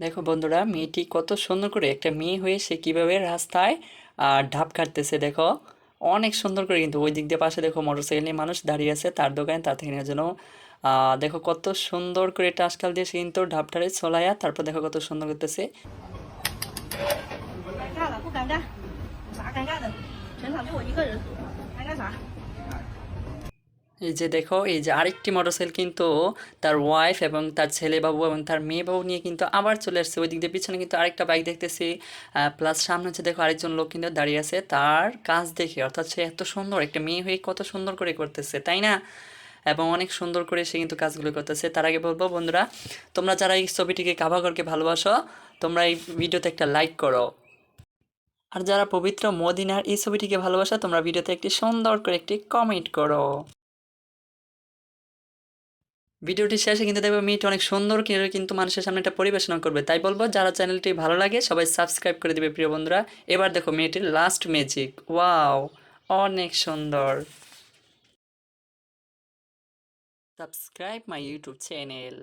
দেখো বন্ধুরা মেয়েটি কত সুন্দর করে একটা মেয়ে হয়ে সে কীভাবে রাস্তায় ঢাপ কাটতেছে দেখো। অনেক সুন্দর করে কিন্তু ওই দিক দিয়ে পাশে দেখো মোটরসাইকেল নিয়ে মানুষ দাঁড়িয়ে আছে তার দোকানে তার থেকে নেওয়ার জন্য। দেখো কত সুন্দর করে টাসকাল দিয়ে সে কিন্তু ঢাপটারে চলাইয়া তারপর দেখো কত সুন্দর করতেছে। এই যে দেখো, এই যে আরেকটি মোটরসাইকেল কিন্তু তার ওয়াইফ এবং তার ছেলে বাবু এবং তার মেয়ে বাবু নিয়ে কিন্তু আবার চলে আসছে। ওই দিক দিয়ে পিছনে কিন্তু আরেকটা বাইক দেখতেছি। প্লাস সামনে হচ্ছে দেখো আরেকজন লোক কিন্তু দাঁড়িয়ে আছে। তার কাজ দেখে, অর্থাৎ সে এত সুন্দর, একটা মেয়ে হয়ে কত সুন্দর করে করতেছে, তাই না? এবং অনেক সুন্দর করে সে কিন্তু কাজগুলো করতেছে। তার আগে বলব, বন্ধুরা, তোমরা যারা এই ছবিটিকে কাভাগরকে ভালোবাসো, তোমরা এই ভিডিওতে একটা লাইক করো। আর যারা পবিত্র মদিনার এই ছবিটিকে ভালোবাসা, তোমরা ভিডিওতে একটি সুন্দর করে একটি কমেন্ট করো। ভিডিওটি শেষে কিন্তু দেখবে মিট অনেক সুন্দর কিন্তু মানুষের সামনে এটা পরিবেশনা করবে। তাই বলব, যারা চ্যানেলটি ভালো লাগে, সবাই সাবস্ক্রাইব করে দিবে, প্রিয় বন্ধুরা। এবার দেখো মেয়েটির লাস্ট ম্যাজিক ওয়াও অনেক সুন্দর। Subscribe my YouTube channel